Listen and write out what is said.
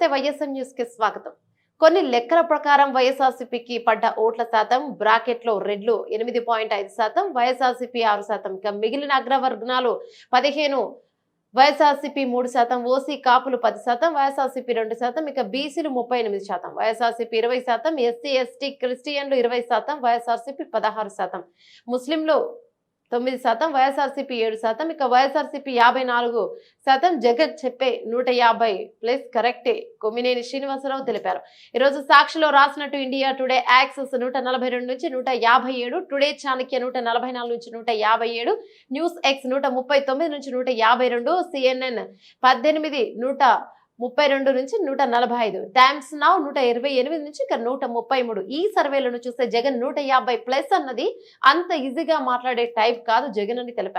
YSM న్యూస్కి స్వాగతం. కొన్ని లెక్కల ప్రకారం వైఎస్ఆర్సీపీకి పడ్డ ఓట్ల శాతం బ్రాకెట్లో రెడ్లు ఎనిమిది పాయింట్ ఐదు శాతం వైఎస్ఆర్సీపీ ఆరు శాతం. ఇక మిగిలిన అగ్రవర్గనాలు పదిహేను వైఎస్ఆర్సీపీ మూడు శాతం ఓసీ కాపులు పది శాతం వైఎస్ఆర్సీపీ రెండు శాతం ఇక బీసీలు ముప్పై ఎనిమిది శాతం. వైఎస్ఆర్సీపీ ఇరవై శాతం ఎస్సీ ఎస్టీ క్రిస్టియన్లు ఇరవై శాతం వైఎస్ఆర్సీపీ పదహారు శాతం. ముస్లింలు తొమ్మిది శాతం వైఎస్ఆర్సీపీ ఏడు శాతం. ఇక వైఎస్ఆర్సీపీ యాభై నాలుగు శాతం. జగన్ చెప్పే నూట యాభై ప్లస్ కరెక్టే. కొమ్మినేని శ్రీనివాసరావు తెలిపారు. ఈరోజు సాక్షిలో రాసినట్టు ఇండియా టుడే యాక్సెస్ నూట నలభై రెండు నుంచి నూట యాభై ఏడు టుడే చాణక్య నూట నలభై నాలుగు నుంచి నూట యాభై ఏడు న్యూస్ ఎక్స్ నూట ముప్పై తొమ్మిది నుంచి నూట యాభై రెండు సిఎన్ఎన్ పద్దెనిమిది నూట ముప్పై రెండు నుంచి నూట నలభై ఐదు. టైమ్స్ నౌ నూట ఇరవై ఎనిమిది నుంచి ఇక్కడ నూట ముప్పై మూడు. ఈ సర్వేలను చూస్తే జగన్ నూట యాభై ప్లస్ అన్నది అంత ఈజీగా మాట్లాడే టైప్ కాదు జగన్ అని తెలిపారు.